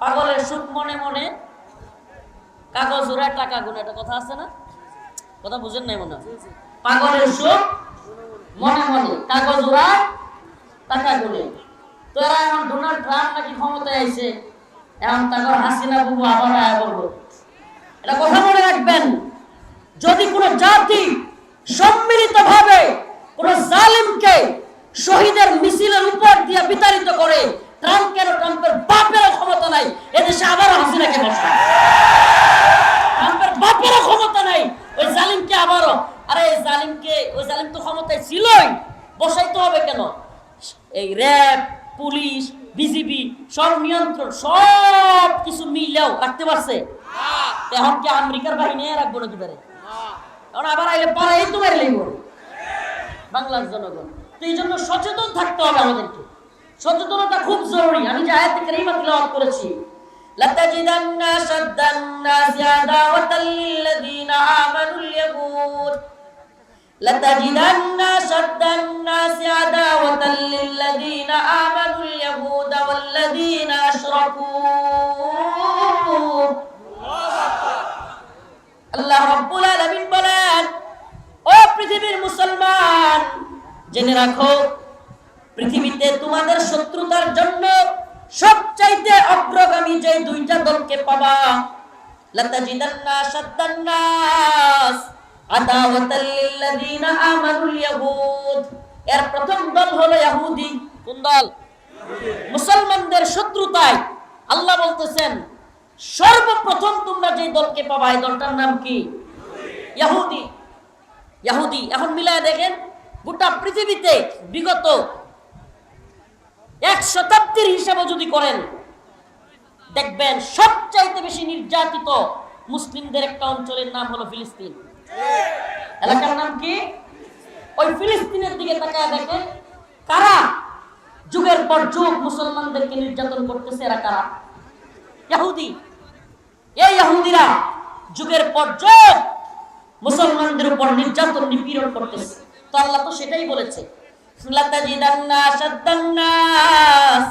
পাগলের সুখ মনে মনে কাগজ উড়ায় টাকা গুনে একটা কথা আছে না? কথা বুঝেন নাই মনে পাগলের সুখ মনে মনে কাগজ উড়ায় টাকা গুনে। তো এরা এখন ডোনাল্ড ট্রাম্প নাকি ক্ষমতায় আইছে এখন তারপর হাসিনা বাবু আবার আয়া বলব। এটা কথা মনে রাখবেন যদি কোনো জাতি সম্মিলিতভাবে কোনো জালিমকে শহীদের মিছিলের উপর দিয়ে বিতাড়িত করে ট্রাম্প কেন ট্রাম্পের বাপের ক্ষমতা নাই। এদেশে আবার হাসিনাকে বসায় ট্রাম্পের বাপেরও ক্ষমতা নাই। ওই জালিমকে আবারও। আরে এই জালিমকে, ওই জালিম তো ক্ষমতায় ছিলই। বসাইতে হবে কেন? এই র্যাব, পুলিশ, বিজিবি সব নিয়ন্ত্রণ সব কিছু মিলেও রাখতে পারছে। এখন কি আমেরিকার বাহিনী রাখব নাকি পারে কারণ আবার আইলে পাড়াই তো মেরে বাংলার জনগণ। তো এই জন্য সচেতন থাকতে হবে আমাদেরকে। সচেতনতা খুব জরুরি আমি যে আয়াত থেকে রিমা তিলাওয়াত করেছি لتجدن أشد الناس عداوة للذين آمنوا اليهود لتجدن أشد الناس عداوة للذين آمنوا اليهود والذين أشركوا আল্লাহ রব্বুল আলামিন বলেন ও পৃথিবীর মুসলমান জেনে রাখো পৃথিবীতে তোমাদের শত্রুতার জন্য সবচাইতে অগ্রগামী যে দুইটা দলকে পাবা এর প্রথম দল হলো দল? মুসলমানদের আল্লাহ বলতেছেন, সর্বপ্রথম তোমরা যে দলকে পাবা, এই দলটার নাম কি? এখন মিলায় দেখেন, গোটা পৃথিবীতে বিগত এক শতাব্দীর হিসাবে যদি করেন, দেখবেন সবচাইতে বেশি নির্যাতিত মুসলিমদের একটা অঞ্চলের নাম হলো ফিলিস্তিন। এলাকার নাম কি? ওই ফিলিস্তিনের দিকে তাকায় দেখেন, কারা যুগের পর যুগ মুসলমানদেরকে নির্যাতন করতেছে, এরা কারা? ইহুদি এই ইহুদিরা যুগের পর যুগ মুসলমানদের উপর নির্যাতন নিপীড়ন করতেছে। তো আল্লাহ তো সেটাই বলেছে। লাতাজিদান্না শাদ্দান্নাস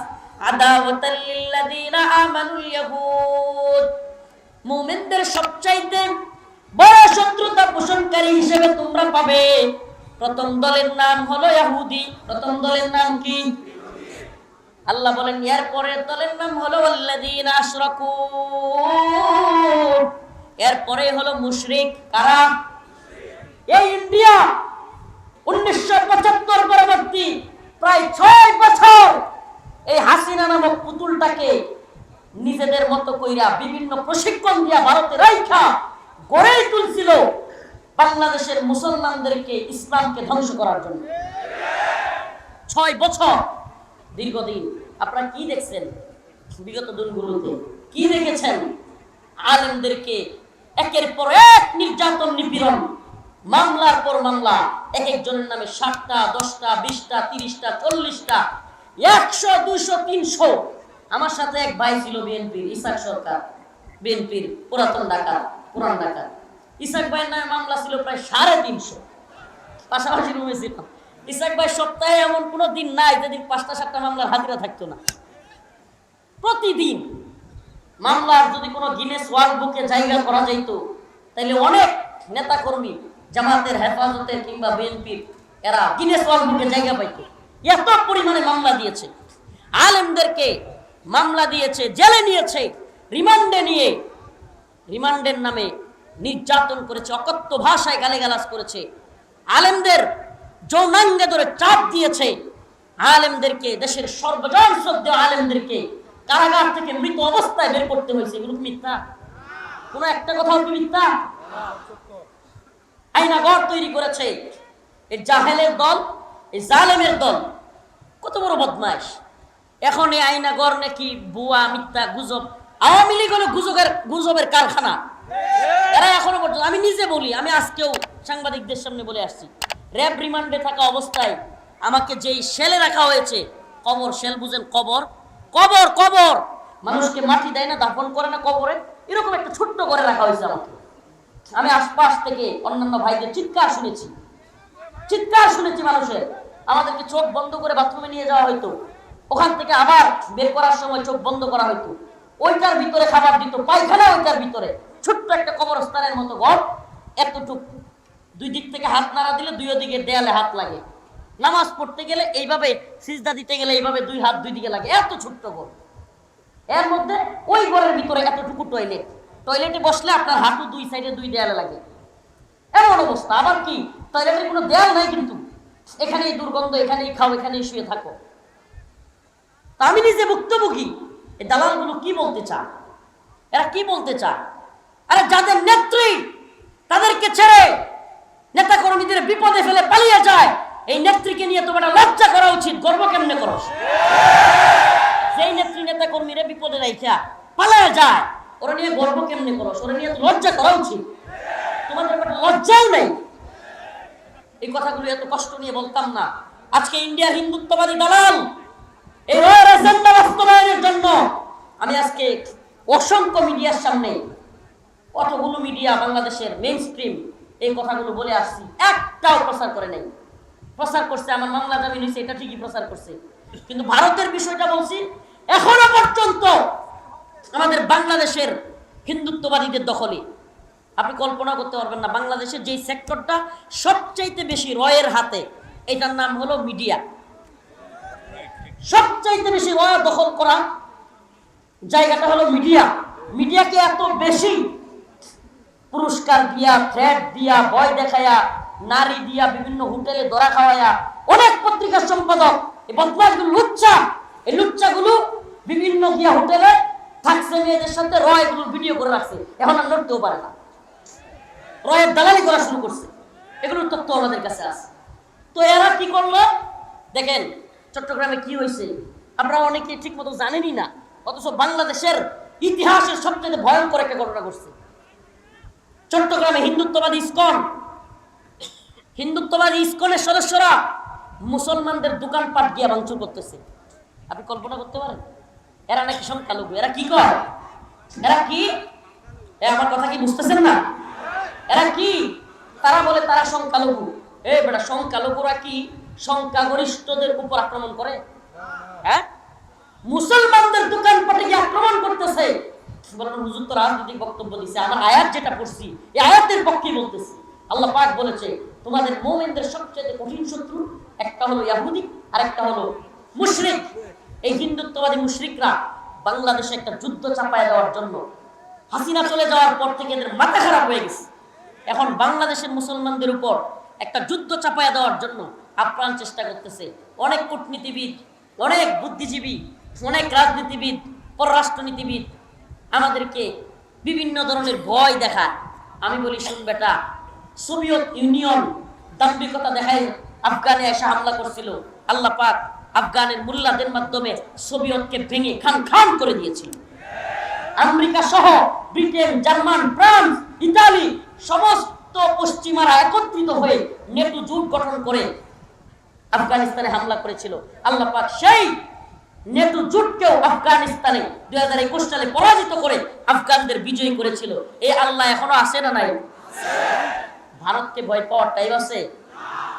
আদাওয়াতাল লিল্লাযিনা আমানুল ইয়াহুদ মুমিনদের সবচাইতে বড় শত্রুতা পোষণকারী হিসেবে তোমরা পাবে। প্রথম দলের নাম হলো ইহুদি। প্রথম দলের নাম কি? আল্লাহ বলেন, এর পরের দলের নাম হলো আল্লাযীনা আশরাকু। এর পরে হলো মুশরিক। কারা? এই ইন্ডিয়া। উনিশশো পঁচাত্তর পরবর্তী প্রায় বছর এই হাসিনা নামক পুতুলটাকে নিজেদের মতো কইরা বিভিন্ন প্রশিক্ষণ দিয়া ভারতে রাইখা গড়েই তুলছিল বাংলাদেশের মুসলমানদেরকে ইসলামকে ধ্বংস করার জন্য। ছয় বছর দীর্ঘদিন। আপনারা কি দেখছেন? বিগত দিনগুলোতে কি দেখেছেন? আলেমদেরকে একের পর এক নির্যাতন নিপীড়ন মামলার পর মামলা এক একজনের নামে ষাটটা, দশটা, বিশটা, তিরিশটা, চল্লিশটা, একশো, দুইশো, তিনশো। আমার সাথে এক ভাই ছিল বিএনপির, ইসাক সরকার, বিএনপির পুরাতন ডাকাত, পুরান ডাকাত। ইসাক ভাইয়ের নামে মামলা ছিল প্রায় সাড়ে তিনশো। পাশাপাশি রুমে ছিলাম ইসাক ভাই সপ্তাহে এমন কোনো দিন নাই যেদিন পাঁচটা, সাতটা মামলার হাজিরা থাকতো না। প্রতিদিন মামলার যদি কোনো গিনেস ওয়ার্ল্ড বুকে জায়গা করা যাইতো তাহলে অনেক নেতা কর্মী জামাতের হেফাজতের কিংবা বিএনপির, এরা গিনেস ওয়ার্ল্ড বুকে জায়গা পাইতো। এত পরিমাণে মামলা দিয়েছে। আলেমদেরকে মামলা দিয়েছে, জেলে নিয়েছে, রিমান্ডে নিয়ে, রিমান্ডের নামে নির্যাতন করেছে, অকথ্য ভাষায় গালিগালাজ করেছে। আলেমদের যৌনাঙ্গে ধরে চাপ দিয়েছে। আলেমদেরকে, দেশের সর্বজন শ্রদ্ধেয় আলেমদেরকে কারাগার থেকে মৃত অবস্থায় বের করতে হয়েছে। এগুলো মিথ্যা? কোন একটা কথাও কি মিথ্যা? আইনাগর তৈরি করেছে। এই জাহেলের দল, এই জালেমের দল। কত বড় বদমাস এখন এই আইনাগর নাকি বুয়া, মিথ্যা গুজব, আওয়ামী লীগ হলো গুজবের গুজবের কারখানা। এরা এখনও পর্যন্ত, আমি নিজে বলি, আমি আজকেও সাংবাদিকদের সামনে বলে আসছি। র্যাব রিমান্ডে থাকা অবস্থায় আমাকে যেই সেলে রাখা হয়েছে, কবর সেল বুঝেন, কবর। কবর কবর! মানুষকে মাটি দেয় না, দাফন করে না কবরে। এরকম একটা ছোট্ট করে রাখা হয়েছে আমাকে। আমি আশপাশ থেকে অন্যান্য ভাইদের চিৎকার শুনেছি। চিৎকার শুনেছি মানুষের। আমাদেরকে চোখ বন্ধ করে বাথরুমে নিয়ে যাওয়া হতো ওখান থেকে আবার বের করার সময় চোখ বন্ধ করা হতো ওইটার ভিতরে খাবার দিত, পায়খানা ওইটার ভিতরে। ছোট্ট একটা কবরস্থানের মতো ঘর, এতটুক। দুই দিক থেকে হাত নাড়া দিলে দুই দিকে দেয়ালে হাত লাগে। নামাজ পড়তে গেলে এইভাবে সিজদা দিতে গেলে এইভাবে দুই হাত দুই দিকে লাগে। এত ছোট্ট ঘর। এর মধ্যে ওই ঘরের ভিতরে এতটুকু টয়লেট টয়লেটে বসলে আপনার হাঁটু দুই সাইডে দুই দেয়ালে লাগে। এমন অবস্থা। আবার কি? টয়লেটের কোনো দেয়াল নাই কিন্তু। এখানেই দুর্গন্ধ, এখানেই খাও, এখানেই শুয়ে থাকো। তা আমি নিজে ভুক্তভোগী। এই দালালগুলো কি বলতে চায়? এরা কি বলতে চায়? আরে যাদের নেত্রী, তাদেরকে ছেড়ে নেতা কর্মীদের বিপদে ফেলে পালিয়ে যায়, এই নেত্রীকে নিয়ে তোমার লজ্জা করা উচিত, গর্ব কেমনে করো? সেই নেত্রী নেতা কর্মীরা বিপদে রাইখা পালায় যায় ওরা নিয়ে গর্ব করো? ওরা নিয়ে লজ্জা করা উচিত। তোমাদের লজ্জাও নেই। এই কথাগুলো এত কষ্ট নিয়ে বলতাম না। আজকে ইন্ডিয়া হিন্দুত্ববাদী দালাল এই বাস্তবায়নের জন্য আমি আজকে অসংখ্য মিডিয়ার সামনে কতগুলো মিডিয়া বাংলাদেশের মেইন স্ট্রিম এই কথাগুলো বলে আসছি, একটাও প্রচার করে নাই। প্রচার করছে, আমার মামলা জামিন হয়েছে এটা ঠিকই প্রচার করছে। কিন্তু ভারতের বিষয়টা বলছি, এখনও পর্যন্ত আমাদের বাংলাদেশের হিন্দুত্ববাদীদের দখলে। আপনি কল্পনা করতে পারবেন না, বাংলাদেশের যেই সেক্টরটা সবচাইতে বেশি রয়ের হাতে, এটার নাম হলো মিডিয়া। সবচাইতে বেশি রয় দখল করা জায়গাটা হলো মিডিয়া। মিডিয়াকে এত বেশি পুরস্কার দিয়া ফ্ল্যাট দিয়া, ভয় দেখায়া, নারী দিয়া, বিভিন্ন হোটেলে দরা খাওয়ায়া, অনেক পত্রিকার সম্পাদক, এই বদমাশগুলো লুচ্চা এই লুচ্চাগুলো বিভিন্ন গিয়া হোটেলে থাকছে মেয়েদের সাথে রয়গুলো ভিডিও করে রাখছে। এখন আর লড়তেও পারে না। রয়ের দালালি করা শুরু করছে। এগুলোর তথ্য আমাদের কাছে আছে। তো এরা কি করল? দেখেন, চট্টগ্রামে কি হয়েছে? আমরা অনেকে ঠিক মতো জানেনই না, অথচ বাংলাদেশের ইতিহাসের সবচেয়ে ভয়ঙ্কর একটা ঘটনা ঘটছে। চট্টগ্রামে হিন্দুত্ববাদী ইস্কন। হিন্দুত্ববাদী ইস্কনের সদস্যরা মুসলমানদের দোকানপাট গিয়ে ভাঙচুর করতেছে। আপনি কল্পনা করতে পারেন? এরা নাকি সংখ্যালঘু, এরা কি করে এরা কি? আমার কথা কি বুঝতেছেন না? এরা কি? তারা বলে তারা সংখ্যালঘু। এ বেটা, সংখ্যালঘুরা কি? সংখ্যাগরিষ্ঠদের উপর আক্রমণ করে। হ্যাঁ? মুসলমানদের দোকানপাটে গিয়ে আক্রমণ করতেছে। বক্তব্য যেটা আল্লাহ বলেছে, তোমাদের মোমেনদের সবচেয়ে কঠিন শত্রু একটা হলো ইয়াহুদি আর একটা হলো মুশরিক। এই হিন্দুত্ববাদী মুশরিকরা বাংলাদেশে একটা যুদ্ধ চাপায় দেওয়ার জন্য হাসিনা চলে যাওয়ার পর থেকে এদের মাথা খারাপ হয়ে গেছে। এখন বাংলাদেশের মুসলমানদের উপর একটা যুদ্ধ চাপায়া দেওয়ার জন্য আপ্রাণ চেষ্টা করতেছে অনেক কূটনীতিবিদ, অনেক বুদ্ধিজীবী, অনেক রাজনীতিবিদ, পররাষ্ট্রনীতিবিদ। আমাদেরকে বিভিন্ন ধরনের ভয় দেখায়। আমি বলি, শুন বেটা, সোভিয়েত ইউনিয়ন দাম্ভিকতা দেখায় আফগানে এসে হামলা করছিল, আল্লাহ পাক আফগানের মুল্লাদের মাধ্যমে সোভিয়তকে ভেঙে খান খান করে দিয়েছিল। আমেরিকা সহ ব্রিটেন, জার্মান, ফ্রান্স, ইতালি সমস্ত পশ্চিমারা একত্রিত হয়ে নেটো জোট গঠন করে আফগানিস্তানে হামলা করেছিল। আল্লাহ পাক সেই নেটো জোটকেও আফগানিস্তানে দুই হাজার একুশ সালে পরাজিত করে আফগানদের বিজয়ী করেছিল। এই আল্লাহ এখনও আসে না নাই? ভারতকে ভয় পাওয়ার টাইম আছে।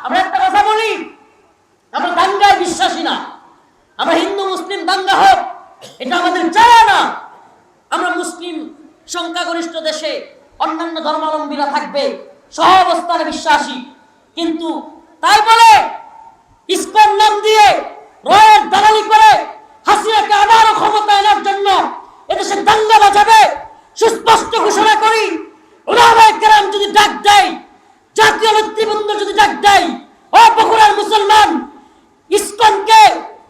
আমরা একটা কথা বলি আমরা দাঙ্গায় বিশ্বাসী না। আমরা হিন্দু, মুসলিম দাঙ্গা হোক, এটা আমাদের চায় না। আমরা মুসলিম সংখ্যাগরিষ্ঠ দেশে অন্যান্য ধর্মাবলম্বীরা থাকবে, সহ অবস্থানে বিশ্বাসী। কিন্তু তাই বলে ইসকন নাম দিয়ে রয়ের দালালি করে হাসিনাকে আবারও ক্ষমতা এনার জন্য এদেশে দাঙ্গা বাজাবে, সুস্পষ্ট ঘোষণা করি কেরাম যদি ডাক দেয়, জাতীয় নেতৃবৃন্দ যদি ডাক দেয় বগুড়ার মুসলমান ইসকনকে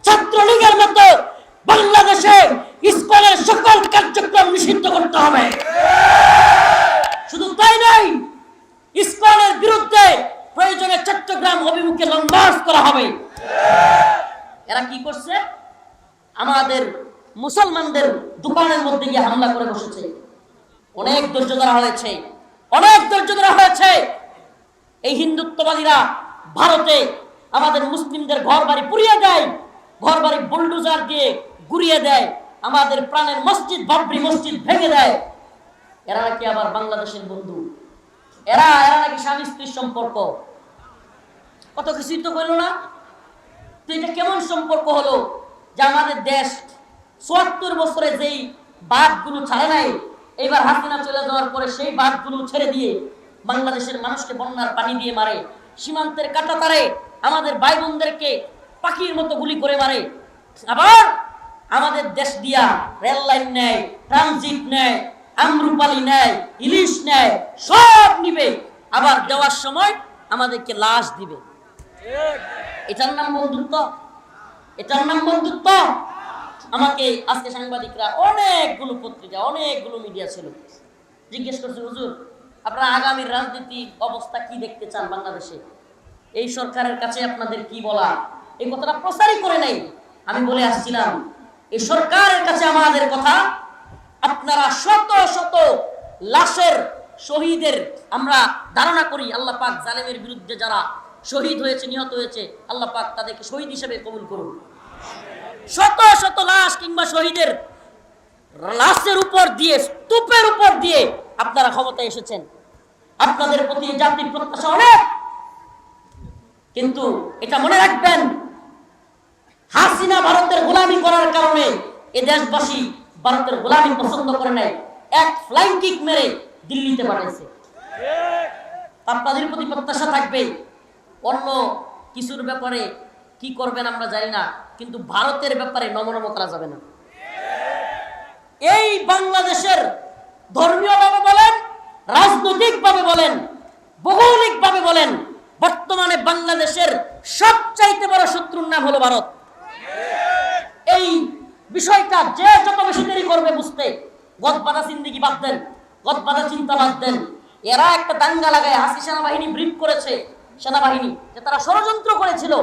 ছাত্রলীগের মতো বাংলাদেশে ইসকনের সকল কার্যক্রম নিষিদ্ধ করতে হবে। শুধু তাই নয়, ইসকনের বিরুদ্ধে প্রয়োজনে চট্টগ্রাম অভিমুখে লং মার্চ করা হবে। এরা কি করছে? আমাদের মুসলমানদের দোকানের মধ্যে গিয়ে হামলা করে বসেছে। অনেক ধৈর্য ধরা হয়েছে। অনেক ধৈর্য ধরা হয়েছে। এই হিন্দুত্ববাদীরা ভারতে আমাদের মুসলিমদের ঘর বাড়ি পুড়িয়ে দেয় ঘর বাড়ি বুলডুজার দিয়ে গুড়িয়ে দেয়, আমাদের প্রাণের মসজিদ, বাবরি মসজিদ ভেঙে দেয়। এরা নাকি আবার বাংলাদেশের বন্ধু? এরা এরা নাকি স্বামী স্ত্রীর সম্পর্ক? কত কিছুই তো হইল না। তো এটা কেমন সম্পর্ক হলো যে আমাদের দেশ চুয়াত্তর বছরে যেই বাঁধগুলো ছাড়ে নাই এবার হাসিনা চলে যাওয়ার পরে সেই বাঁধগুলো ছেড়ে দিয়ে বাংলাদেশের মানুষকে বন্যার পানি দিয়ে মারে, সীমান্তের কাটা তারে আমাদের ভাই বোনদেরকে পাখির মতো গুলি করে মারে। আবার আমাদের দেশ দিয়া রেল লাইন নেয়, ট্রানজিট নেয়, আমরুপালি নেয়, ইলিশ নেয়, সব নিবে। আবার দেওয়ার সময় আমাদেরকে লাশ দিবে। এটার নাম বন্ধুত্ব? এটার নাম বন্ধুত্ব? আমাকে আজকে সাংবাদিকরা অনেকগুলো পত্রিকা, অনেকগুলো মিডিয়া ছিল। জিজ্ঞেস করছে, হুজুর, আপনারা আগামীর রাজনীতি অবস্থা কি দেখতে চান বাংলাদেশে? এই সরকারের কাছে আপনাদের কি বলা এই কথাটা প্রচারই করে নাই। আমি বলে আসছিলাম, এই সরকারের কাছে আমাদের কথা, আপনারা শত শত লাশের শহীদের আমরা ধারণা করি, আল্লাহ পাক জালেমের বিরুদ্ধে যারা শহীদ হয়েছে, নিহত হয়েছে, আল্লাহ পাক তাদেরকে শহীদ হিসেবে কবুল করুন। শত শত লাশ কিংবা শহীদের লাশের উপর দিয়ে, স্তূপের উপর দিয়ে আপনারা ক্ষমতায় এসেছেন। আপনাদের প্রতি জাতির প্রত্যাশা অনেক। কিন্তু এটা মনে রাখবেন, হাসিনা ভারতের গোলামি করার কারণে এ দেশবাসী ভারতের গোলামি পছন্দ করে নাই। এক ফ্লাইং কিক মেরে দিল্লিতে পাঠাইছে। আপনাদের প্রতি প্রত্যাশা থাকবে, অন্য কিছুর ব্যাপারে কি করবেন আমরা জানি না, কিন্তু ভারতের ব্যাপারে নমনম করা যাবে না। এই বাংলাদেশের ধর্মীয়ভাবে বলেন, রাজনৈতিকভাবে বলেন, ভৌগোলিকভাবে বলেন বর্তমানে বাংলাদেশের সবচাইতে বড় শত্রুর নাম হলো ভারত। এই বিষয়টা যে যত বেশি দেরি করবে বুঝতে, গদবাদা জিন্দিগি বাদ দেন, গদবাদা চিন্তা বাদ দেন। এরা একটা দাঙ্গা লাগায় হাসি সেনাবাহিনী ব্রিফ করেছে, সেনাবাহিনী, যে তারা ষড়যন্ত্র করেছিল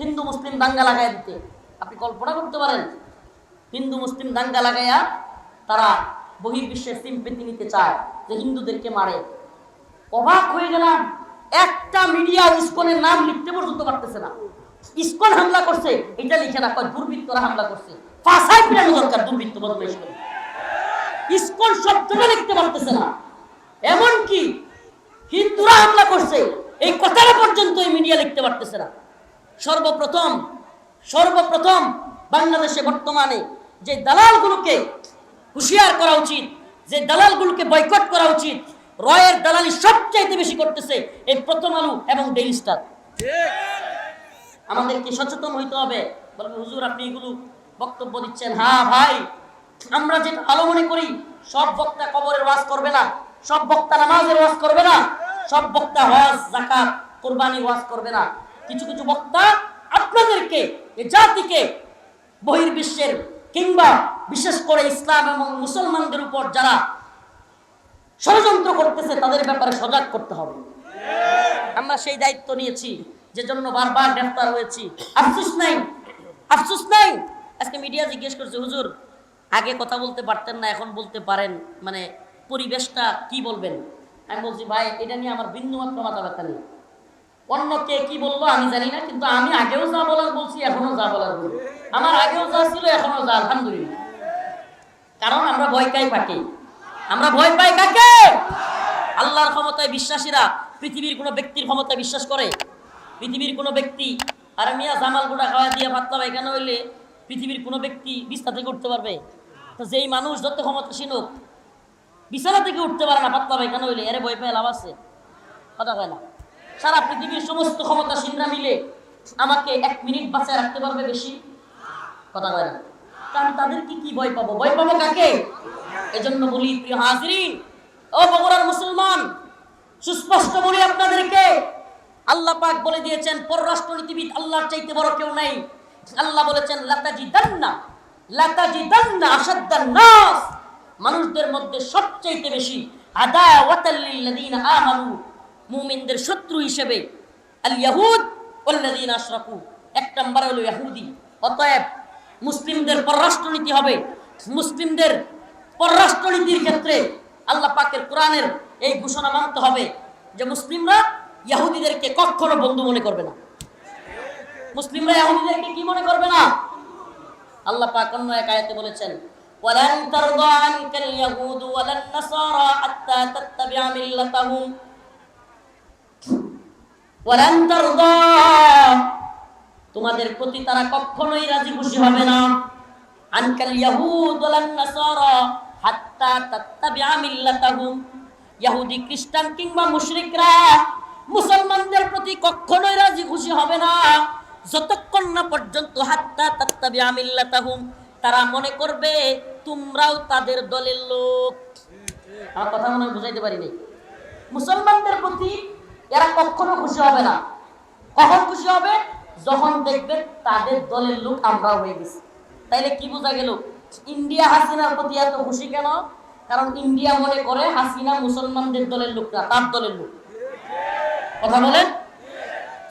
হিন্দু মুসলিম দাঙ্গা লাগায় দিতে। আপনি কল্পনা করতে পারেন, হিন্দু মুসলিম দাঙ্গা লাগাইয়া তারা বহির্বিশ্বের সিম্পেতি নিতে চায় যে হিন্দুদেরকে মারে। অবাক হয়ে গেলাম একটা মিডিয়া ইসকনের নাম লিখতে পর্যন্ত পারতেছে না। ইস্কন হামলা করছে, এটা লিখে না দুর্বৃত্তরা হামলা করছে। দরকার দুর্বৃত্ত বদমাইশ করে ইসকন শব্দটা লিখতে পারতেছে না। এমন কি হিন্দুরা হামলা করছে, এই কথাটা পর্যন্ত এই মিডিয়া লিখতে পারতেছে না। সর্বপ্রথম সর্বপ্রথম বাংলাদেশে বর্তমানে যে দালালগুলোকে হুঁশিয়ার করা উচিত, যে দালালগুলোকে বয়কট করা উচিত রয়ের দালালি সবচাইতে বেশি করতেছে এই প্রথম আলু এবং ডেইলি স্টার। আমাদেরকে সচেতন হইতে হবে। বলবে হুজুর, আপনি এগুলো বক্তব্য দিচ্ছেন? হ্যাঁ ভাই। আমরা যেটা ভালো মনে করি, সব বক্তা কবরের ওয়াজ করবে না, সব বক্তা নামাজের ওয়াজ করবে না, সব বক্তা হজ জাকাত কোরবানি ওয়াজ করবে না। কিছু কিছু বক্তা আপনাদেরকে জাতিকে বহির্বিশ্বের কিংবা বিশেষ করে ইসলাম এবং মুসলমানদের উপর যারা ষড়যন্ত্র করতেছে, তাদের ব্যাপারে সজাগ করতে হবে। আমরা সেই দায়িত্ব নিয়েছি, যে জন্য বারবার গ্রেফতার হয়েছি। আফসুস নাই আফসুস নাই। আজকে মিডিয়া জিজ্ঞেস করছে, হুজুর, আগে কথা বলতে পারতেন না, এখন বলতে পারেন। মানে পরিবেশটা কি বলবেন? আমি বলছি, ভাই, এটা নিয়ে আমার বিন্দু মাত্র মাথা ব্যথা নেই। অন্য কে কি বলল আমি জানি না, কিন্তু আমি আগেও যা বলার বলছি, এখনও যা বলার বলি। আমার আগেও যা ছিল, এখনও যা, আলহামদুলিল্লাহ। কারণ আমরা ভয় পাই কাকে আমরা ভয় পাই কাকে? আল্লাহর ক্ষমতায় বিশ্বাসীরা পৃথিবীর কোনো ব্যক্তির ক্ষমতায় বিশ্বাস করে। পৃথিবীর কোনো ব্যক্তি, আর মিয়া জামাল গুড়া খাওয়া দিয়ে পাতলা পায়খানা হইলে? পৃথিবীর কোনো ব্যক্তি বিছনা থেকে উঠতে পারবে? তো যেই মানুষ যত ক্ষমতাসীন হোক, বিছানা থেকে উঠতে পারে না পাতলা পায়খানা হইলে? এরে ভয় পেয়ে লাভ আছে। কথা কয় না। সারা পৃথিবীর সমস্ত ক্ষমতাসীনরা মিলে আমাকে এক মিনিট বাঁচায় রাখতে পারবে বেশি? কথা কয় না। কারণ তাদেরকে কি ভয় পাবো? ভয় পাবো কাকে? এজন্য বলি, প্রিয় হাজরিন, ও বগুড়ার মুসলমান, সুস্পষ্ট বলি আপনাদেরকে, আল্লাহ পাক বলে দিয়েছেন, পররাষ্ট্র নীতিবিদ আল্লাহর চাইতে বড় কেউ নাই। আল্লাহ বলেছেন লাতাজি দান্না লাতাজি দান্না আসাদ্দান নাস। মানুষদের মধ্যে সবচাইতে বেশি আদাওয়াতাল্লিল্লাযীনা আমানু, মুমিনদের শত্রু হিসেবে আল ইয়াহুদ ওয়াল্লাযীনা আশরাকু। এক নাম্বার হলো ইহুদি অতএব মুসলিমদের পররাষ্ট্রনীতি হবে, মুসলিমদের পররাষ্ট্রনীতির ক্ষেত্রে আল্লাহ পাকের কোরআনের এই ঘোষণা মানতে হবে যে মুসলিমরা ইয়াহুদিদেরকে কখনো বন্ধু মনে করবে না। মুসলিমরা ইয়াহুদিদেরকে কি মনে করবে না? আল্লাহ পাক অন্য এক আয়াতে বলেছেন, ওয়ালান তারদা আনকাল ইয়াহুদ ওয়ালান নাসারা হাত্তা তাত্তাবিআ মিল্লাতাহুম ওয়ালান তারদা, তোমাদের প্রতি তারা কখনোই রাজি খুশি হবে না। আনকাল ইয়াহুদ ওয়ালান নাসারা হাত্তা তাত্তাবিআ মিল্লাতাহুম। ইহুদি খ্রিস্টান কিংবা মুশরিকরা, মুসলমানদের প্রতি কখনোই রাজি খুশি হবে না। যতক্ষণ না পর্যন্ত হাত্তা তাত্তাবিআ মিল্লাতাহুম, তারা মনে করবে তোমরাও তাদের দলের লোক। আমার কথা মনে বুঝাইতে পারিনি। মুসলমানদের প্রতি এরা কখনো খুশি হবে না। কখন খুশি হবে? যখন দেখবে তাদের দলের লোক আমরাও হয়ে গেছি। তাইলে কি বোঝা গেল? ইন্ডিয়া হাসিনার প্রতি এত খুশি কেন? কারণ ইন্ডিয়া মনে করে হাসিনা মুসলমানদের দলের লোক না, তার দলের লোক। কথা বলেন?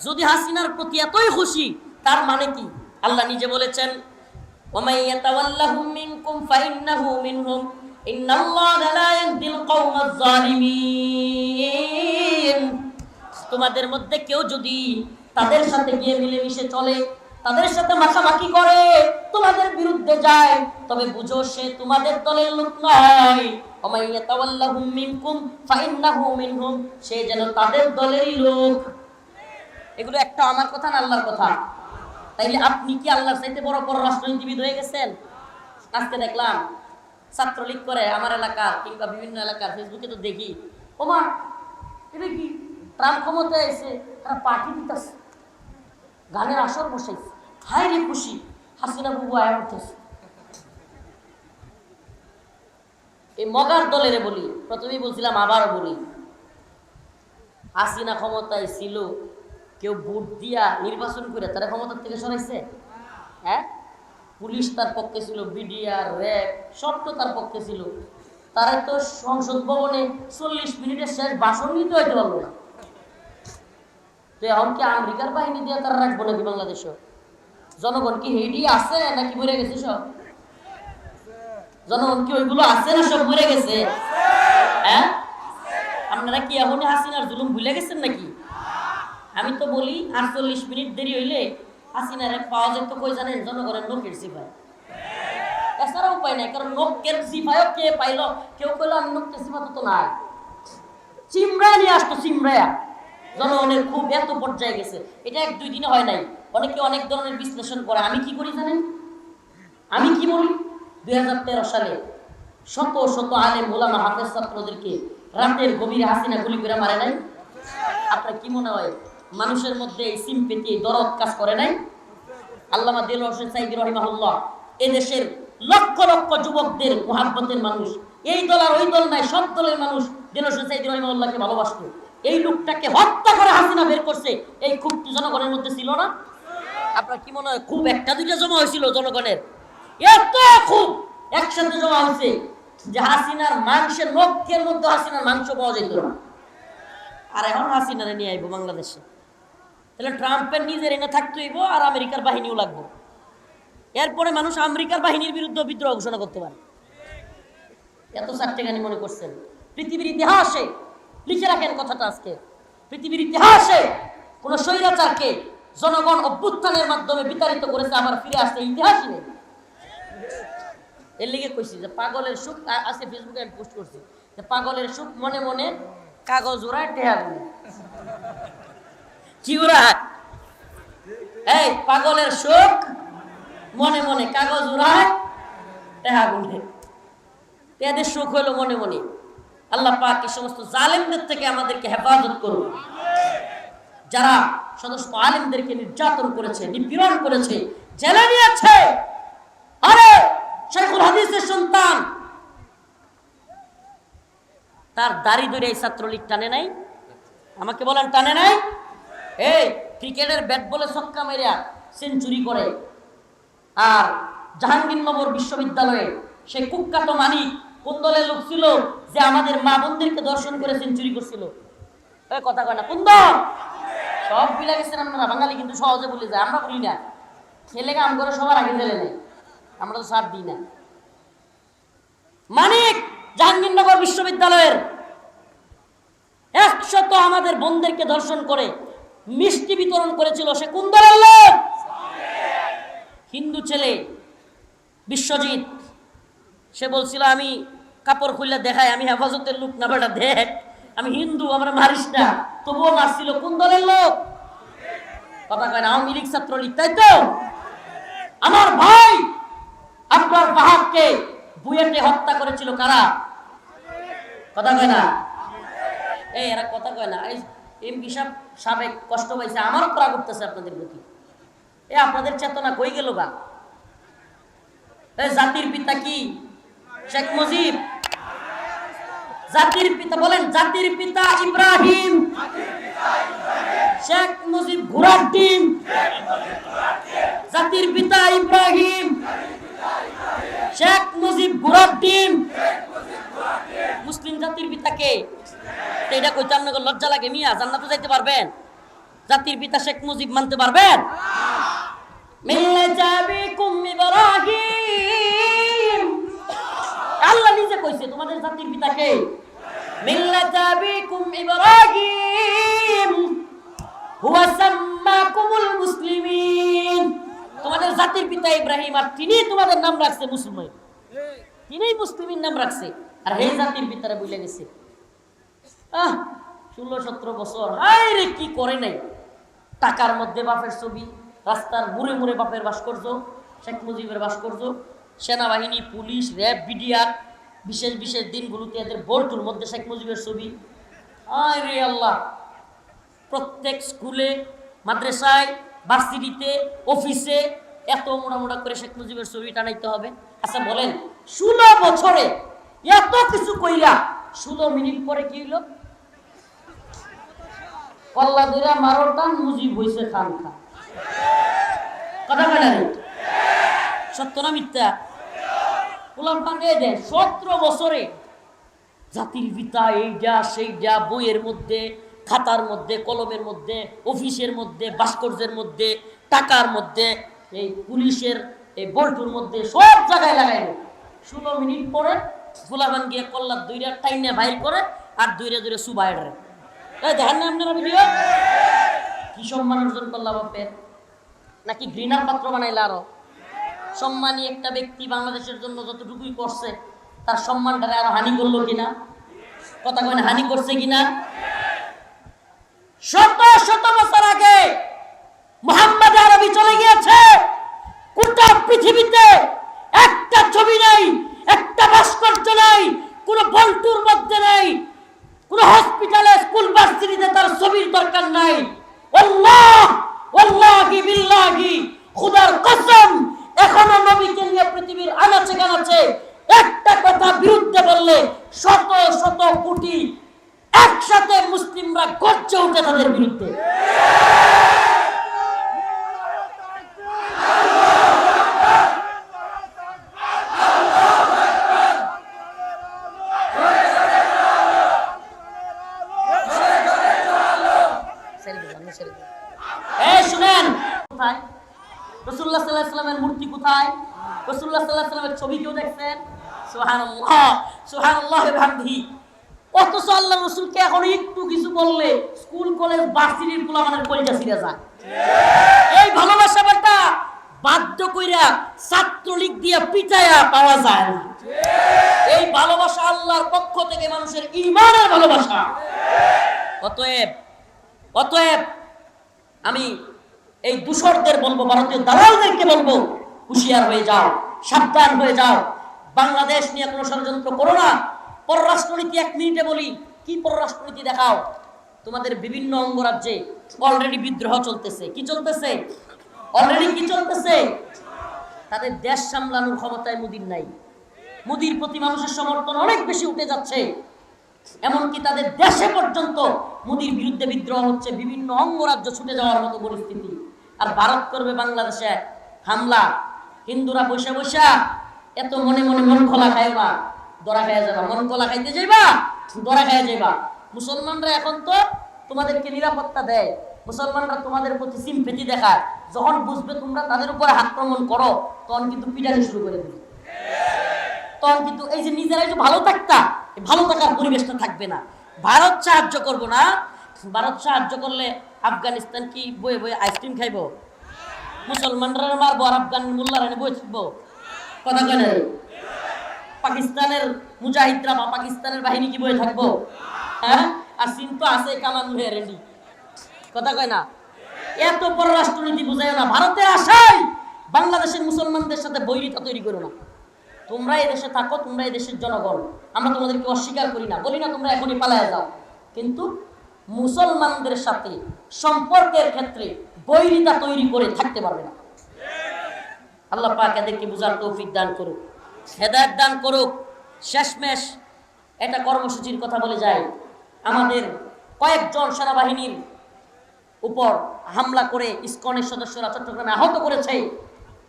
যদি হাসিনার প্রতি এতই খুশি, তার মানে কি? আল্লাহ নিজে বলেছেন তোমাদের মধ্যে কেউ যদি তাদের সাথে গিয়ে মিলেমিশে চলে তাদের সাথে মাখামাখি করে, তোমাদের বিরুদ্ধে যায়। তবে বুঝো সে তোমাদের দলের লোক নয়। সে যেন তাদের লোক। এগুলো একটা আমার কথা না আল্লাহর কথা? তাইলে আপনি কি বড় বড় হয়ে গেছেন? দেখলাম ছাত্রলীগ করে আমার এলাকার কিংবা বিভিন্ন এলাকার ফেসবুকে তো দেখি। ওমা কি ট্রাম্প ক্ষমতায় এসে তারা পার্টি দিতেছে? গানের আসর বসাইছে। রে খুশি। হাসিনা বুবু আয়া উঠেছে এই মগার দলের বলি, প্রথমেই বলছিলাম আবারও বলি, হাসিনা ক্ষমতায় ছিল, কেউ ভোট দিয়া নির্বাচন করে তারা ক্ষমতার থেকে সরাইছে? হ্যাঁ? পুলিশ তার পক্ষে ছিল, বিডিআর, র্যাব, সব তো তার পক্ষে ছিল। তারা তো সংসদ ভবনে চল্লিশ মিনিটের শেষ ভাষণ নিতে হইতে পারল না। তো এখন কি আমেরিকার বাহিনী দিয়ে তারা রাখব নাকি বাংলাদেশও? জনগণ কি হেডি আছে নাকি মরে গেছে সব? জনগণ কি ওইগুলো আছে না সব মরে গেছে? হ্যাঁ? আপনারা কি এখনই হাসিনার জুলুম ভুলে গেছেন নাকি? আমি তো বলি, আটচল্লিশ মিনিট দেরি হইলে হাসিনারে পাওয়া যেত কই জানেন, জনগণের নোকের সিপাই এছাড়া উপায় নাই, কারণ নোকের সিপাইও কে পাইল? কেউ কইলো, আমি নোকের সিপা তো নাই। চিমড়ায় নিয়ে আসতো, চিমড়ায়া। জনগণের খুব এত পর্যায়ে গেছে। এটা এক দুই দিনে হয় নাই। অনেকে অনেক ধরনের বিশ্লেষণ করে। আমি কি করি জানেন? আমি কি বলি? দুই সালে শত শত আলেম, ওলামা, হাফেজ ছাত্রদেরকে রাতের গভীরে হাসিনা গুলি করে মারে নাই? আপনার কি মনে হয়, মানুষের মধ্যে এই সিম্পেতি দরদ কাজ করে নাই? আল্লামা দিল হোসেন সাইদি রহিমাহুল্লাহ, এদেশের লক্ষ লক্ষ যুবকদের মোহাব্বতের মানুষ, এই দল আর ওই দল নাই, সব দলের মানুষ দিল হোসেন সাইদি রহিমাহুল্লাহকে ভালোবাসত। এই লোকটাকে হত্যা করে হাসিনা বের করছে, এই খুব জনগণের মধ্যে ছিল না? আপনার কি মনে হয়, খুব একটা দুইটা জমা হয়েছিল জনগণের? এত খুব একসাথে জমা হয়েছে যে হাসিনার মাংসের লক্ষ্যের মধ্যে হাসিনার মাংস পাওয়া যেত আর এখন হাসিনারে নিয়ে আইবো বাংলাদেশে। তাহলে ট্রাম্পের নিজের এনে থাকতে হইব আর আমেরিকার বাহিনীও লাগবো। এরপরে মানুষ আমেরিকার বাহিনীর বিরুদ্ধে বিদ্রোহ ঘোষণা করতে পারে। এত চারটেখানি মনে করছেন। পৃথিবীর ইতিহাসে লিখে রাখেন কথাটা আজকে। পৃথিবীর ইতিহাসে কোন স্বৈরাচারকে জনগণ অভ্যুত্থানের মাধ্যমে বিতাড়িত করেছে, আবার ফিরে আসতে ইতিহাসই নেই। এর লিগে কইছি যে পাগলের সুখ আজকে ফেসবুকে আমি পোস্ট করছি, যে পাগলের সুখ মনে মনে কাগজ ওড়ায় টেহা গুনে কি উড়ায়? এই পাগলের সুখ মনে মনে কাগজ উড়ায় টেহা গুনে এদের সুখ হলো মনে মনে। আল্লাহ পাক এই সমস্ত জালেমদের থেকে আমাদেরকে হেফাজত করুন যারা সমস্ত আলেমদেরকে নির্যাতন করেছে, নিপীড়ন করেছে, জেলে নিয়েছে। আরে, শেখুল হাদিসের সন্তান। তার দাড়ি ধরে এই ছাত্রলীগ টানে নাই? আমাকে বলেন, টানে নাই? এই, ক্রিকেটের ব্যাট বলে ছক্কা মেরিয়া সেঞ্চুরি করে। আর জাহাঙ্গীরনগর বিশ্ববিদ্যালয়ে সে কুখ্যাত মানিক, কোন দলের লোক ছিল যে আমাদের মা বোনদেরকে দর্শন করে সেঞ্চুরি করছিল? কথা কয় না কোন দল সব বিলা গেছেন আপনারা, বাঙালি কিন্তু সহজে বলে যায়, আমরা বলি না। ছেলে কাম করে সবার আগে জেলে নেই, আমরা তো সাথ দিই না। মানিক, জাহাঙ্গীরনগর বিশ্ববিদ্যালয়ের একশত আমাদের বোনদেরকে দর্শন করে মিষ্টি বিতরণ করেছিল সে কোন দলের লোক। হিন্দু ছেলে বিশ্বজিৎ, সে বলছিল, আমি কাপড় খুললে দেখাই আমি হেফাজতের লোক না বেটা, দেখ। আমি হিন্দু, আমরা মারিস না। তবুও মারছিল। কোন দলের লোক? কথা কয় না, আওয়ামী লীগ ছাত্রলীগ, তাই তো? আমার ভাই আপনার বাহাবকে বুয়েটে হত্যা করেছিল কারা? কথা কয় না? এই এরা কথা কয় না। এই এমপি সাহেব, সাবেক কষ্ট পাইছে, আমারও প্রাগ করতেছে আপনাদের প্রতি। এ, আপনাদের চেতনা কই গেল গা? এ, জাতির পিতা কি? শেখ মুজিব? জাতির পিতা বলেন, জাতির পিতা ইব্রাহিম। শেখ মুজিব ঘোড়ার টিম। জাতির পিতা ইব্রাহিম। শেখ মুজিব ঘোড়ার টিম। মুসলিম জাতির পিতাকে এটা কইতে আপনাকে লজ্জা লাগে মিয়া, জান্নাতে যাইতে পারবেন? জাতির পিতা শেখ মুজিব মানতে পারবেন? মিল্লাতা বিকুম ইব্রাহিম। আল্লাহ নিজে কইছে, তোমাদের জাতির পিতাকে মিল্লাতা বিকুম ইব্রাহিম, হুয়া সাম্মাকুমুল মুসলিমিন। তোমাদের জাতির পিতা ইব্রাহিম আর তিনি তোমাদের নাম রাখছে মুসলমান। তিনিই মুসলিমের নাম রাখছে। আর হে জাতির পিতারা বুঝলে গেছে। আহ, ষোলো, সতেরো বছর, হায় রে, কি করে নাই? টাকার মধ্যে বাপের ছবি, রাস্তার মুড়ে মুড়ে বাপের ভাস্কর্য, শেখ মুজিবের ভাস্কর্য, সেনাবাহিনী, পুলিশ, র্যাব, বিডিআর বিশেষ বিশেষ দিনগুলোতে এদের বোর্ডুর মধ্যে শেখ মুজিবের ছবি। আয় রে আল্লাহ, প্রত্যেক স্কুলে, মাদ্রাসায়, ভার্সিটিতে, অফিসে এত মোটা মোটা করে শেখ মুজিবের ছবি টানাইতে হবে। আচ্ছা বলেন, ষোলো বছরে এত কিছু কইরা ষোলো মিনিট পরে কি হইল? কল্লা দুরা মারো, টান মুজিব হইছে খান খা কথা কয় না রে? সত্য না মিথ্যা? গোলাম পান দিয়ে সতেরো বছরে জাতির পিতা এইটা সেইটা বইয়ের মধ্যে, খাতার মধ্যে, কলমের মধ্যে, অফিসের মধ্যে, ভাস্কর্যের মধ্যে, টাকার মধ্যে, এই পুলিশের এই বল্টুর মধ্যে সব জায়গায় লাগাইল। ষোলো মিনিট পরে ফুলাবান গিয়ে কল্লার দুইটা টাইনে বাইর করে আর দুইটা সুবাইডারে এই দেখেন না আপনারা ভিডিও কি সম্মান অর্জন করলা বাপের? নাকি ঘৃণার পাত্র বানাইলা আরও? সম্মানী একটা ব্যক্তি বাংলাদেশের জন্য যতটুকুই করছে, তার সম্মানটারে আরও হানি করল কিনা? কথা কয় না হানি করছে কিনা? শত শত বছর আগে মোহাম্মদ আরবি চলে গিয়েছে। গোটা পৃথিবীতে একটা ছবি নেই, একটা ভাস্কর্য নেই, কোন বল্টুর মধ্যে নেই, কোন হসপিটালে স্কুল ভার্সিটিতে তার ছবির দরকার নাই। আল্লাহ, আল্লাহি বিল্লাহি, খুদার কসম এখনও নবীকে নিয়ে পৃথিবীর আনাচে কানাচে একটা কথা বিরুদ্ধে বললে শত শত কোটি একসাথে মুসলিমরা গর্জে উঠে তাদের বিরুদ্ধে। ছবি কেউ দেখছেন? এই ভালোবাসা আল্লাহর পক্ষ থেকে মানুষের ইমানের ভালোবাসা। অতএব অতএব আমি এই দূষরদের বলব, ভারতীয় দালালদেরকে বলব, হুঁশিয়ার হয়ে যাও। সাবধান হয়ে যাও। বাংলাদেশ নিয়ে কোনো ষড়যন্ত্র করো না। পররাষ্ট্রনীতি এক মিনিটে বলি, কি পররাষ্ট্রনীতি দেখাও? তোমাদের বিভিন্ন অঙ্গরাজ্যে অলরেডি বিদ্রোহ চলতেছে। কি চলতেছে? অলরেডি কি চলতেছে? তাদের দেশ সামলানোর ক্ষমতায় মুদির নাই। মুদির প্রতি মানুষের সমর্থন অনেক বেশি উঠে যাচ্ছে। এমনকি তাদের দেশে পর্যন্ত মোদির বিরুদ্ধে বিদ্রোহ হচ্ছে। বিভিন্ন অঙ্গরাজ্য ছুটে যাওয়ার মতো পরিস্থিতি। আর ভারত করবে বাংলাদেশে হামলা। হিন্দুরা বসে বসে এত মনে মনে মন খোলা না দরা খাইয়া যাবা মন খোলা খাইতে যাইবা, দরা খাইয়া যাইবা। মুসলমানরা এখন তো তোমাদেরকে নিরাপত্তা দেয়, মুসলমানরা তোমাদের প্রতি সিম্পেতি দেখায়। যখন বুঝবে তোমরা তাদের উপর আক্রমণ করো, তখন কিন্তু পিটানি শুরু করে দিবে। তখন কিন্তু এই যে নিজেরাই যে ভালো থাকতা ভালো থাকার পরিবেশটা থাকবে না। ভারত সাহায্য করব না। ভারত সাহায্য করলে আফগানিস্তান কি বয়ে বয়ে আইসক্রিম খাইব? মুসলমানরা মারবো, আর আফগান মোল্লারা থাকব কথা কয় না পাকিস্তানের মুজাহিদরা বা পাকিস্তানের বাহিনী কি বয়ে থাকব? হ্যাঁ? আর চীন তো আছে কামান হয়ে রেডি। কথা কয় না? এত পররাষ্ট্রনীতি বুঝায় না। ভারতে আশায় বাংলাদেশের মুসলমানদের সাথে বৈরিতা তৈরি করো না। তোমরা দেশে থাকো, তোমরা এই দেশের জনগণ। আমরা তোমাদেরকে অস্বীকার করি না। বলি না, তোমরা এখনই পালায় যাও। কিন্তু মুসলমানদের সাথে সম্পর্কের ক্ষেত্রে বৈরিতা তৈরি করে থাকতে পারবে না। আল্লাহ পাক এদেরকে বুঝার তৌফিক দান করুক, হেদায়ত দান করুক। শেষমেশ এটা কর্মসূচির কথা বলে যায়, আমাদের কয়েকজন সেনাবাহিনীর উপর হামলা করে ইসকনের সদস্যরা চট্টগ্রামে আহত করেছে।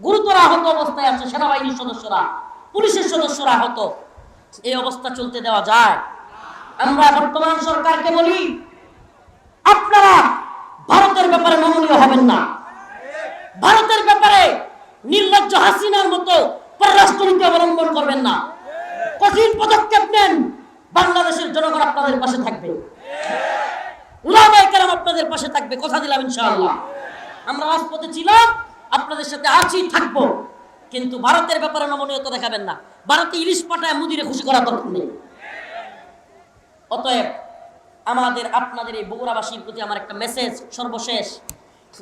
গুরুতর আহত অবস্থায় আছে সেনাবাহিনীর সদস্যরা, পুলিশের সদস্যরা আহত। এই অবস্থা চলতে দেওয়া যায়। আমরা বর্তমান সরকারকে বলি, আপনারা ভারতের ব্যাপারে নমনীয় হবেন না। ভারতের ব্যাপারে নির্লজ্জ হাসিনার মতো পররাষ্ট্রনীতি অবলম্বন করবেন না। কঠিন পদক্ষেপ নেন, বাংলাদেশের জনগণ আপনাদের পাশে থাকবে। উলামায়ে আপনাদের পাশে থাকবে, কথা দিলাম ইনশাআল্লাহ। আমরা রাজপথে ছিলাম, আপনাদের সাথে আছি, থাকব। কিন্তু ভারতের ব্যাপারে নমনীয়তা দেখাবেন না। ভারতে ইলিশ পাঠায় মুদিরে খুশি করা দরকার নেই। অতএব আমাদের, আপনাদের এই বগুড়াবাসীর প্রতি আমার একটা মেসেজ সর্বশেষ।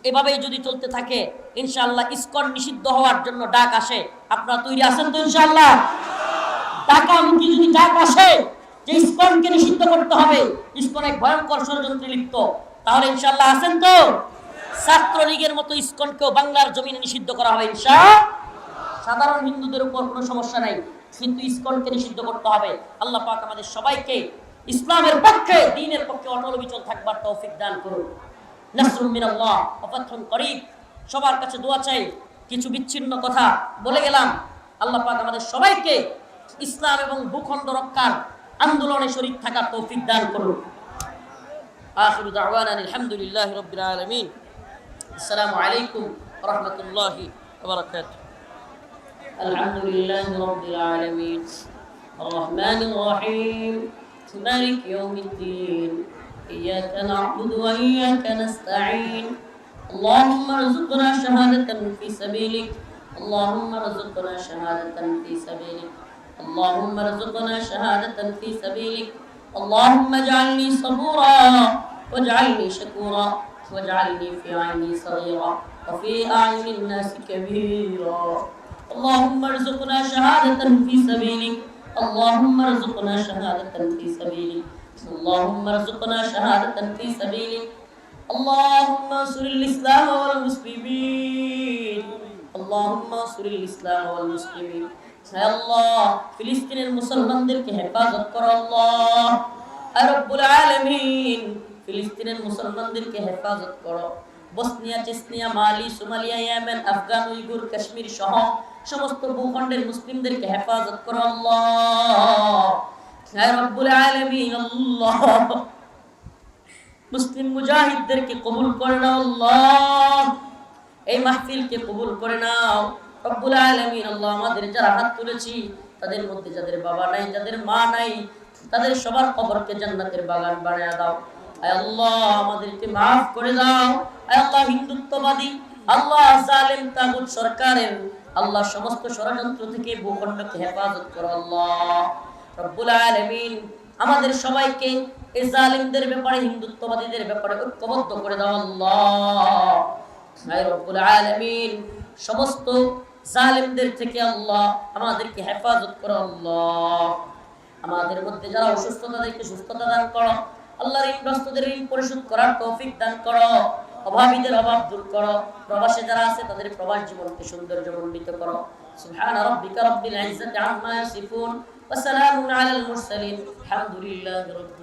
এভাবেই যদি চলতে থাকে, ইনশাআল্লাহ ইসকন নিষিদ্ধ হওয়ার জন্য ডাক আসে। আপনারা তৈরি আছেন তো ইনশাআল্লাহ? ডাকামুখী যদি ডাক আসে, যে ইসকনকে নিষিদ্ধ করতে হবে, ইসকন এক ভয়ঙ্কর ষড়যন্ত্রে লিপ্ত। তাহলে ইনশাআল্লাহ আছেন তো? ছাত্রলীগের মতো ইসকনকেও বাংলার জমিনে নিষিদ্ধ করা হবে ইনশা। সাধারণ হিন্দুদের উপর কোনো সমস্যা নাই, কিন্তু ইসকনকে নিষিদ্ধ করতে হবে। আল্লাহ পাক আমাদের সবাইকে ইসলামের পক্ষে দ্বীনের পক্ষে অটল বিচল থাকবার তৌফিক দান করুন নাসরুম মিনাল্লাহ ওয়া ফাতহুন করিব সবার কাছে দোয়া চাই কিছু বিচ্ছিন্ন কথা বলে গেলাম আল্লাহ পাক আমাদের সবাইকে ইসলাম এবং ভূখণ্ড রক্ষার আন্দোলনে শরীক থাকার তৌফিক দান করুন আখিরু দাওয়ানা আলহামদুলিল্লাহি রাব্বিল আলামিন আসসালামু আলাইকুম ওয়া রাহমাতুল্লাহি ওয়া বারাকাতুহু الحمد لله رب العالمين الرحمن الرحيم مالك يوم الدين. إياك نعبد وإياك نستعين. اللهم ارزقنا شهادة في سبيلك. اللهم ارزقنا شهادة في سبيلك. اللهم ارزقنا شهادة في سبيلك. اللهم اجعلني صبورا واجعلني شكورا واجعلني في عيني صغيرا وفي أعين الناس كبيرا. اللهم ارزقنا شهادة في سبيلك. اللهم ارزقنا شهادة في سبيلك اللهم ارزقنا شهادة في سبيلك اللهم انصر الإسلام والمسلمين اللهم انصر الإسلام والمسلمين হে আল্লাহ ফিলিস্তিনের মুসলমানদেরকে হেফাজত করো আল্লাহ আর রব্বুল আলামিন ফিলিস্তিনের মুসলমানদেরকে হেফাজত করো Bosnia Chechnya Mali Somalia Yemen Afghan Uyghur Kashmir সহ সমস্ত ভূখণ্ডের মুসলিমদেরকে হেফাজত করো আল্লাহ। মুসলিম মুজাহিদদেরকে কবুল করে নাও আল্লাহ। এই মাহফিলকে কবুল করে নাও। রব্বুল আলামিন, আল্লাহ, আমাদের যারা হাত তুলেছি, তাদের মধ্যে যাদের বাবা নাই, যাদের মা নাই, তাদের সবার কবরকে জান্নাতের বাগান বানায় দাও। আল্লাহ, আমাদেরকে মাফ করে দাও। আল্লাহ, হিন্দুত্ববাদী, আল্লাহ, জালেম, তাগুত সরকারের আল্লাহ সমস্ত ষড়যন্ত্র থেকে ভূখণ্ডকে হেফাজত করো, আল্লাহ। আমাদের সবাইকে এই ব্যাপারে, হিন্দুত্ববাদীদের ব্যাপারে ঐক্যবদ্ধ করে দাও, আল্লাহ। সমস্ত জালিমদের থেকে আল্লাহ আমাদেরকে হেফাজত করো, আল্লাহ। আমাদের মধ্যে যারা অসুস্থ তাদেরকে সুস্থতা দান করো আল্লাহ ঋণগ্রস্তদের ঋণ পরিশোধ করার তৌফিক দান করো। অভাবীদের অভাব দূর করো। প্রবাসে যারা আছে, তাদের প্রবাস জীবনকে সৌন্দর্য মণ্ডিত করো। সুবহান রাব্বিকা রাব্বিল ইজ্জাতি আম্মা ইয়াসিফুন ওয়া সালামুন আলাল মুরসালিন। আলহামদুলিল্লাহি রাব্বিল